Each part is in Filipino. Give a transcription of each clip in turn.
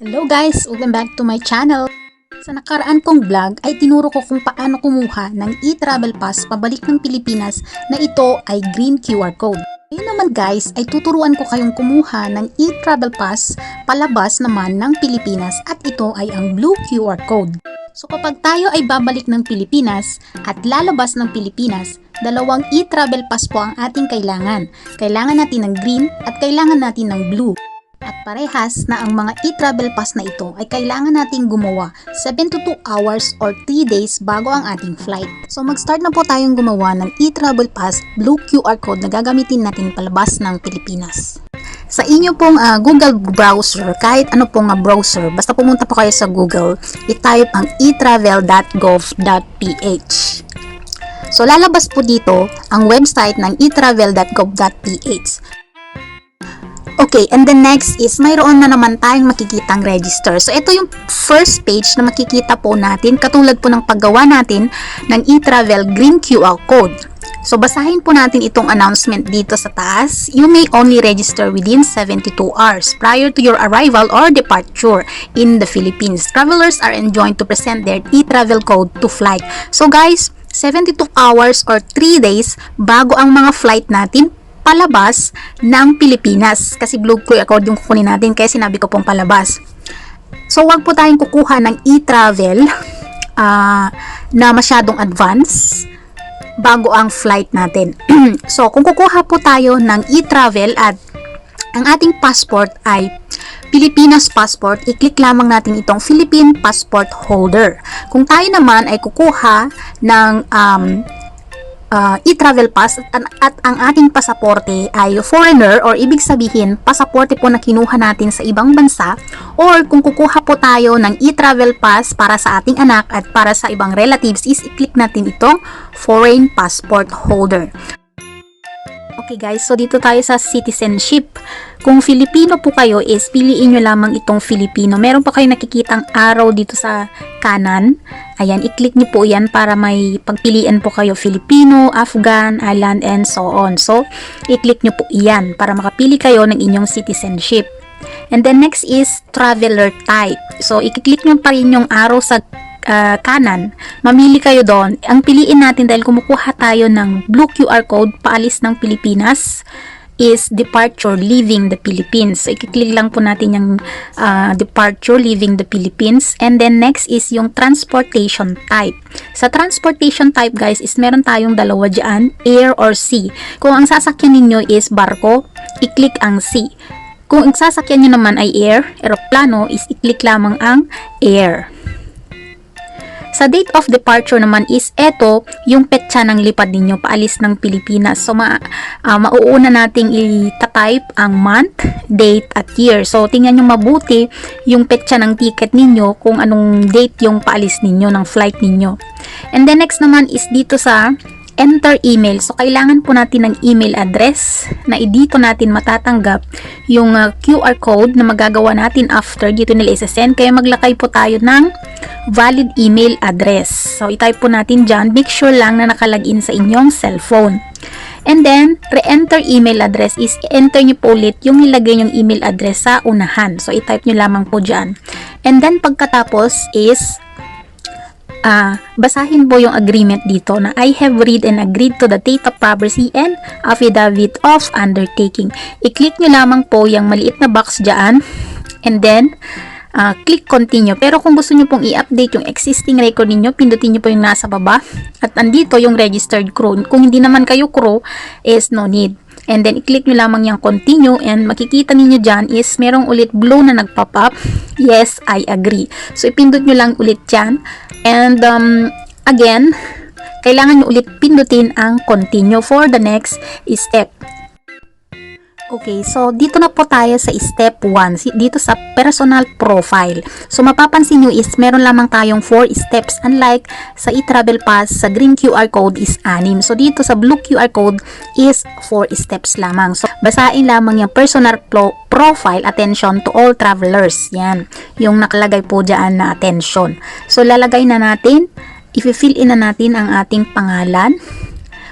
Hello guys! Welcome back to my channel! Sa nakaraan kong vlog ay tinuro ko kung paano kumuha ng e-travel pass pabalik ng Pilipinas na ito ay green QR code. Ngayon naman guys ay tuturuan ko kayong kumuha ng e-travel pass palabas naman ng Pilipinas at ito ay ang blue QR code. So kapag tayo ay babalik ng Pilipinas at lalabas ng Pilipinas, dalawang e-travel pass po ang ating kailangan. Kailangan natin ng green at kailangan natin ng blue. Parehas na ang mga e-travel pass na ito ay kailangan nating gumawa 7 to 2 hours or 3 days bago ang ating flight. So mag-start na po tayong gumawa ng e-travel pass blue QR code na gagamitin natin palabas ng Pilipinas. Sa inyo pong ah, Google browser, kahit ano pong ah, browser, basta pumunta po kayo sa Google, i-type ang etravel.gov.ph. So lalabas po dito ang website ng etravel.gov.ph. Okay, and the next is mayroon na naman tayong makikitang register. So ito yung first page na makikita po natin katulad po ng paggawa natin ng e-travel green QR code. So basahin po natin itong announcement dito sa taas. You may only register within 72 hours prior to your arrival or departure in the Philippines. Travelers are enjoined to present their e-travel code to flight. So guys, 72 hours or 3 days bago ang mga flight natin palabas ng Pilipinas. Kasi blue QR code yung kukunin natin kaya sinabi ko pong palabas. So wag po tayong kukuha ng e-travel ah, na masyadong advance bago ang flight natin. so kung kukuha po tayo ng e-travel at ang ating passport ay Pilipinas passport, i-click lamang natin itong Philippine passport holder. Kung tayo naman ay kukuha ng um, uh, e-travel pass at, at ang ating pasaporte ay foreigner or ibig sabihin pasaporte po na kinuha natin sa ibang bansa or kung kukuha po tayo ng e-travel pass para sa ating anak at para sa ibang relatives is i-click natin itong foreign passport holder. Okay guys, so dito tayo sa citizenship. Kung Filipino po kayo is piliin nyo lamang itong Filipino. Meron pa kayo nakikitang arrow dito sa kanan. Ayan, i-click nyo po yan para may pagpilian po kayo Filipino, Afghan, Island, and so on. So, i-click nyo po yan para makapili kayo ng inyong citizenship. And then next is traveler type. So, i-click nyo pa rin yung arrow sa uh, kanan, mamili kayo doon. Ang piliin natin dahil kumukuha tayo ng blue QR code paalis ng Pilipinas is departure leaving the Philippines. So, i-click lang po natin yung uh, departure leaving the Philippines. And then next is yung transportation type. Sa transportation type guys is meron tayong dalawa dyan, air or sea. Kung ang sasakyan ninyo is barko, i-click ang sea. Kung ang sasakyan nyo naman ay air, eroplano, is i-click lamang ang air. Sa date of departure naman is eto yung petsa ng lipad ninyo paalis ng Pilipinas. So ma uh, mauuna nating i-type ang month, date at year. So tingnan nyo mabuti yung petsa ng ticket ninyo kung anong date yung paalis ninyo ng flight ninyo. And then next naman is dito sa enter email. So, kailangan po natin ng email address na dito natin matatanggap yung uh, QR code na magagawa natin after dito nila isa-send. Kaya maglakay po tayo ng valid email address. So, itype po natin dyan. Make sure lang na nakalagin sa inyong cellphone. And then, re-enter email address is enter nyo po ulit yung nilagay yung email address sa unahan. So, itype nyo lamang po dyan. And then, pagkatapos is uh, basahin po yung agreement dito na I have read and agreed to the date of privacy and affidavit of undertaking. I-click nyo lamang po yung maliit na box dyan and then uh, click continue. Pero kung gusto nyo pong i-update yung existing record ninyo, pindutin nyo po yung nasa baba at andito yung registered crew. Kung hindi naman kayo crew, is no need. And then, i-click nyo lamang yung continue and makikita ninyo dyan is merong ulit blue na nagpop up. Yes, I agree. So, ipindot nyo lang ulit dyan. And, um, again, kailangan nyo ulit pindutin ang continue for the next step. Okay, so dito na po tayo sa step 1, dito sa personal profile. So mapapansin nyo is meron lamang tayong 4 steps unlike sa e-travel pass, sa green QR code is 6. So dito sa blue QR code is 4 steps lamang. So basahin lamang yung personal profile attention to all travelers. Yan, yung nakalagay po dyan na attention. So lalagay na natin, i-fill in na natin ang ating pangalan,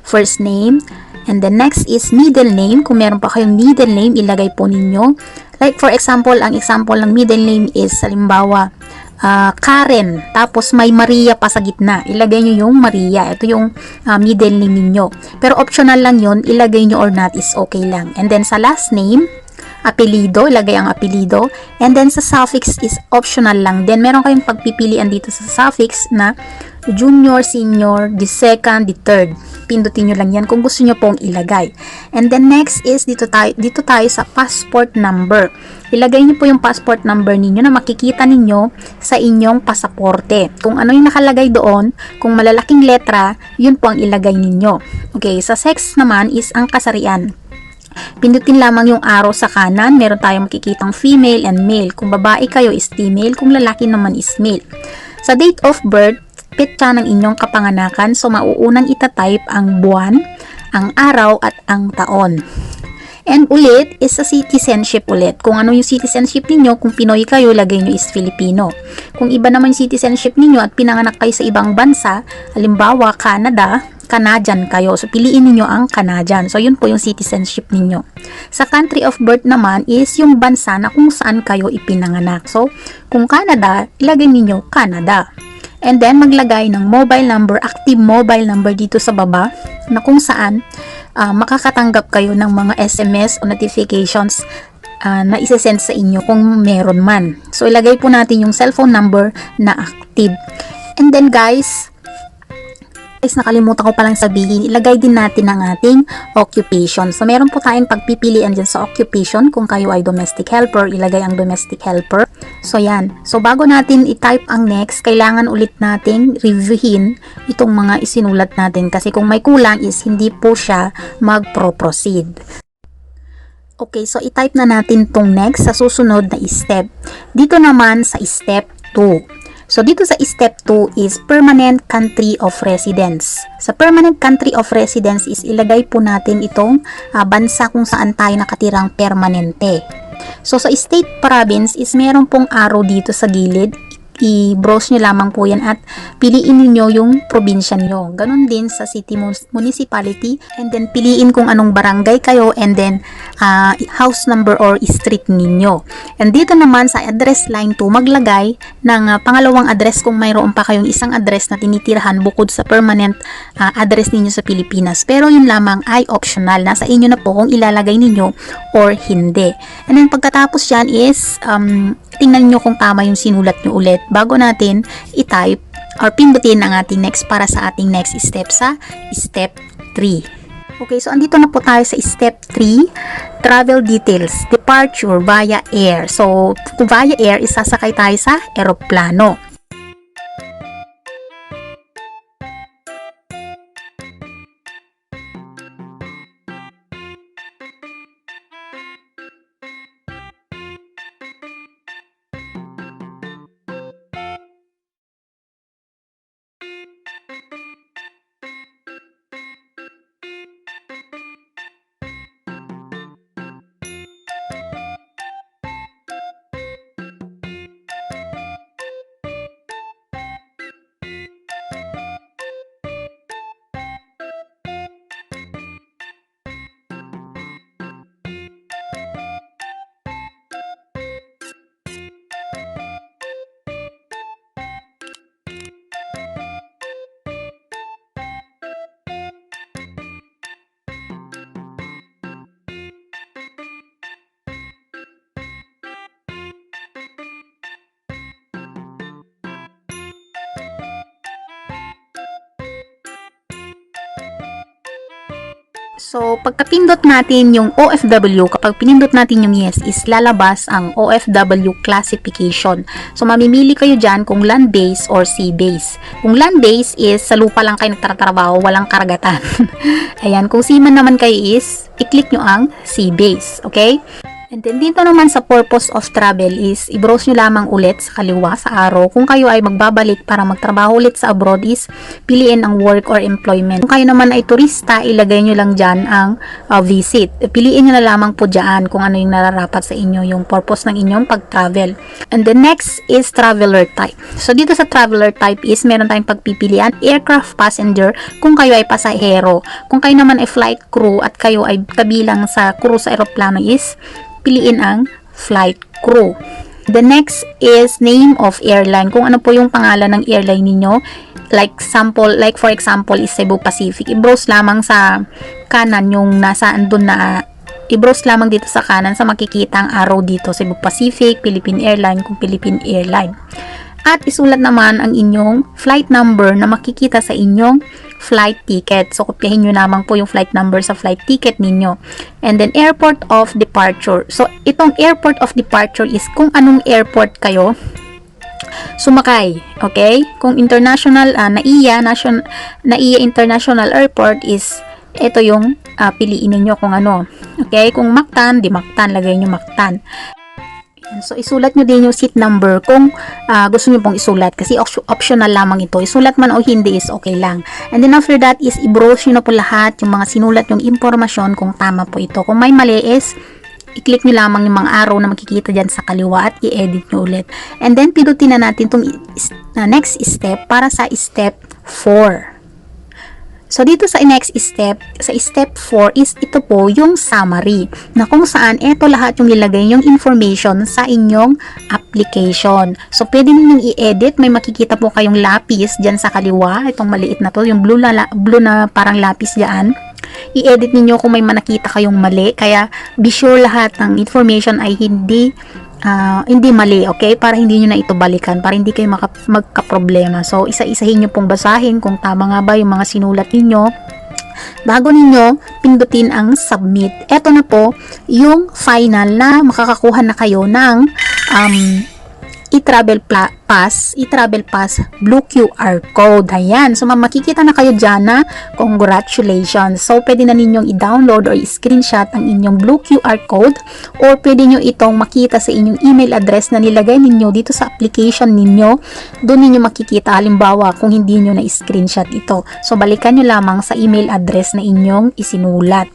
first name, And then next is middle name. Kung meron pa kayong middle name, ilagay po ninyo. Like for example, ang example ng middle name is halimbawa, ah, Karen. Tapos may Maria pa sa gitna. Ilagay nyo yung Maria. Ito yung ah, middle name ninyo. Pero optional lang yon Ilagay nyo or not is okay lang. And then sa last name, apelido, ilagay ang apelido. And then sa suffix is optional lang. Then meron kayong pagpipilian dito sa suffix na junior, senior, the second, the third. Pindutin nyo lang yan kung gusto nyo pong ilagay. And then next is dito tayo, dito tayo sa passport number. Ilagay nyo po yung passport number ninyo na makikita ninyo sa inyong pasaporte. Kung ano yung nakalagay doon, kung malalaking letra, yun po ang ilagay ninyo. Okay, sa sex naman is ang kasarian. Pindutin lamang yung arrow sa kanan, meron tayong makikitang female and male. Kung babae kayo is female, kung lalaki naman is male. Sa date of birth, petsa ng inyong kapanganakan, so mauunang itatype ang buwan, ang araw at ang taon. And ulit is sa citizenship ulit. Kung ano yung citizenship ninyo, kung Pinoy kayo, lagay nyo is Filipino. Kung iba naman yung citizenship ninyo at pinanganak kayo sa ibang bansa, halimbawa Canada, Canadian kayo. So, piliin ninyo ang Canadian. So, yun po yung citizenship ninyo. Sa country of birth naman is yung bansa na kung saan kayo ipinanganak. So, kung Canada, ilagay ninyo Canada. And then, maglagay ng mobile number, active mobile number dito sa baba na kung saan ah, makakatanggap kayo ng mga SMS o notifications ah, na isesend sa inyo kung meron man. So, ilagay po natin yung cellphone number na active. And then, guys, guys, nakalimutan ko palang sabihin, ilagay din natin ang ating occupation. So, meron po tayong pagpipilian dyan sa occupation. Kung kayo ay domestic helper, ilagay ang domestic helper. So, yan. So, bago natin i-type ang next, kailangan ulit nating reviewin itong mga isinulat natin. Kasi kung may kulang is hindi po siya mag-pro-proceed. Okay, so i-type na natin tong next sa susunod na step. Dito naman sa step 2. So, dito sa step 2 is permanent country of residence. Sa permanent country of residence is ilagay po natin itong ah, bansa kung saan tayo nakatirang permanente. So, sa state province is meron pong arrow dito sa gilid. I-browse nyo lamang po yan at piliin niyo yung probinsya nyo. Ganon din sa city mun- municipality and then piliin kung anong barangay kayo and then ah, house number or street ninyo. And dito naman sa address line 2, maglagay ng ah, pangalawang address kung mayroon pa kayong isang address na tinitirahan bukod sa permanent ah, address ninyo sa Pilipinas. Pero yun lamang ay optional. Nasa inyo na po kung ilalagay ninyo or hindi. And then pagkatapos yan is um, tingnan nyo kung tama yung sinulat nyo ulit bago natin i-type or pindutin ang ating next para sa ating next step sa step 3. Okay, so andito na po tayo sa step 3, travel details, departure via air. So, via air, isasakay tayo sa eroplano. So, pagkapindot natin yung OFW, kapag pinindot natin yung yes, is lalabas ang OFW classification. So, mamimili kayo dyan kung land-based or sea-based. Kung land-based is sa lupa lang kayo nagtatrabaho, walang karagatan. Ayan, kung seaman naman kayo is, i-click nyo ang sea-based. Okay? And then dito naman sa purpose of travel is i-browse nyo lamang ulit sa kaliwa sa arrow. Kung kayo ay magbabalik para magtrabaho ulit sa abroad is piliin ang work or employment. Kung kayo naman ay turista, ilagay nyo lang dyan ang uh, visit. Piliin nyo na lamang po dyan kung ano yung nararapat sa inyo, yung purpose ng inyong pag-travel. And the next is traveler type. So dito sa traveler type is meron tayong pagpipilian aircraft passenger kung kayo ay pasahero. Kung kayo naman ay flight crew at kayo ay kabilang sa crew sa eroplano is piliin ang flight crew. The next is name of airline. Kung ano po yung pangalan ng airline ninyo. Like sample, like for example is Cebu Pacific. I-browse lamang sa kanan yung nasa andun na i-browse lamang dito sa kanan sa makikita ang arrow dito Cebu Pacific, Philippine Airline kung Philippine Airline. At isulat naman ang inyong flight number na makikita sa inyong flight ticket. So, kopyahin nyo naman po yung flight number sa flight ticket ninyo. And then, airport of departure. So, itong airport of departure is kung anong airport kayo sumakay. Okay? Kung international, uh, NAIA, nation, NAIA International Airport is ito yung uh, piliin ninyo kung ano. Okay? Kung Mactan, di Mactan, lagay nyo Mactan. So, isulat nyo din yung seat number kung ah, gusto nyo pong isulat kasi op- optional lamang ito. Isulat man o hindi is okay lang. And then after that is i-browse nyo na po lahat yung mga sinulat yung impormasyon kung tama po ito. Kung may mali is i-click nyo lamang yung mga arrow na makikita dyan sa kaliwa at i-edit nyo ulit. And then, pinutin na natin itong next step para sa step 4. So, dito sa next step, sa step 4 is ito po yung summary na kung saan ito lahat yung nilagay yung information sa inyong application. So, pwede ninyong i-edit. May makikita po kayong lapis dyan sa kaliwa. Itong maliit na to, yung blue na, blue na parang lapis dyan. I-edit ninyo kung may manakita kayong mali. Kaya, be sure lahat ng information ay hindi ah, hindi mali, okay? Para hindi nyo na ito balikan, para hindi kayo magka-problema. So, isa-isahin nyo pong basahin kung tama nga ba yung mga sinulat ninyo. Bago ninyo pindutin ang submit. Ito na po yung final na makakakuha na kayo ng um, e-travel pass, e-travel pass blue QR code. Ayan. So, ma- makikita na kayo dyan na congratulations. So, pwede na ninyong i-download or i-screenshot ang inyong blue QR code or pwede nyo itong makita sa inyong email address na nilagay ninyo dito sa application ninyo. Doon ninyo makikita halimbawa kung hindi nyo na-screenshot ito. So, balikan nyo lamang sa email address na inyong isinulat.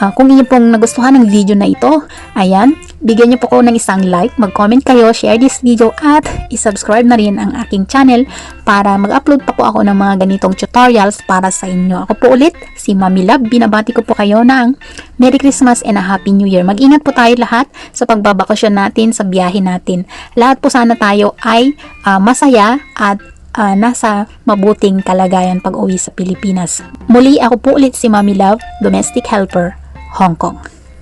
Ah, kung inyo pong nagustuhan ng video na ito, ayan, bigyan niyo po ko ng isang like, mag-comment kayo, share this video at isubscribe na rin ang aking channel para mag-upload pa po ako ng mga ganitong tutorials para sa inyo. Ako po ulit, si Mami Love, binabati ko po kayo ng Merry Christmas and a Happy New Year. Mag-ingat po tayo lahat sa pagbabakasyon natin, sa biyahe natin. Lahat po sana tayo ay ah, masaya at ah, nasa mabuting kalagayan pag uwi sa Pilipinas. Muli ako po ulit si Mami Love, Domestic Helper, Hong Kong.